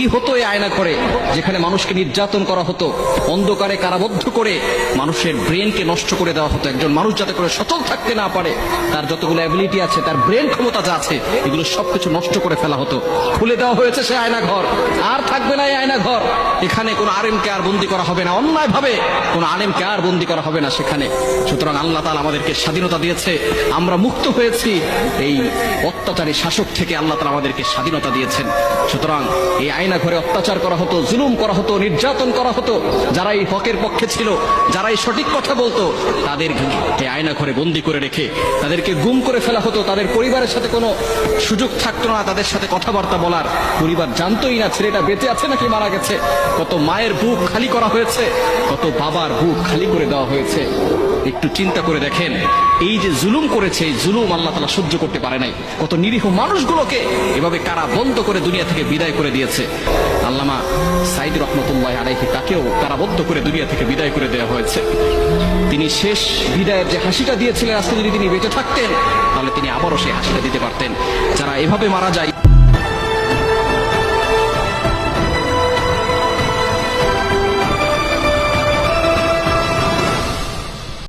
কি হতো এই আয়না করে? যেখানে মানুষকে নির্যাতন করা হতো, অন্ধকারে কারাবদ্ধ করে মানুষের ব্রেনকে নষ্ট করে দেওয়া হতো একজন মানুষ যাতে করে সচল থাকতে না পারে। তার যতগুলো অ্যাবিলিটি আছে, তার ব্রেন ক্ষমতা যা আছে, এগুলো সবকিছু নষ্ট করে ফেলা হতো। খুলে দেওয়া হয়েছে সে আয়না ঘর। আর থাকবে না এই আয়না ঘর। এখানে কোনো আরেমকে আর বন্দি করা হবে না। অন্যায় ভাবে কোনো আলেমকে আর বন্দি করা হবে না সেখানে। সুতরাং আল্লাহ তালা আমাদেরকে স্বাধীনতা দিয়েছে। আমরা মুক্ত হয়েছি। এই অত্যাচারী শাসক থেকে আল্লাহ তালা আমাদেরকে স্বাধীনতা দিয়েছেন। সুতরাং এই আয়না ঘরে অত্যাচার করা হতো, জুলুম করা হতো, নির্যাতন করা হতো। যারা এই হকের পক্ষে ছিল যারা এই সঠিক কথা বলতো, তাদের আয়না ঘরে বন্দি করে রেখে, তাদেরকে গুম করে ফেলা হতো, তাদের পরিবারের সাথে কোনো সুযোগ থাকতো না, তাদের সাথে কথাবার্তা বলার। পরিবার জানতোই না, ছেলেটা বেঁচে আছে নাকি মারা গেছে? কত মায়ের বুক খালি করা হয়েছে, কত বাবার বুক খালি করে দেওয়া হয়েছে। একটু চিন্তা করে দেখেন, এই যে জুলুম করেছে, এই জুলুম আল্লাহ তালা সহ্য করতে পারে নাই। কত নিরীহ মানুষগুলোকে এভাবে কারা বন্ধ করে দুনিয়া থেকে বিদায় করে দিয়েছে। আল্লামা সাইদ রহমতুল্লাহ আলাইহি তাকেও কারাবদ্ধ করে দুনিয়া থেকে বিদায় করে দেওয়া হয়েছে। তিনি শেষ বিদায়ের যে হাসিটা দিয়েছিলেন, আজকে যদি তিনি বেঁচে থাকতেন, তাহলে তিনি আবারও সেই হাসিটা দিতে পারতেন। যারা এভাবে মারা যায়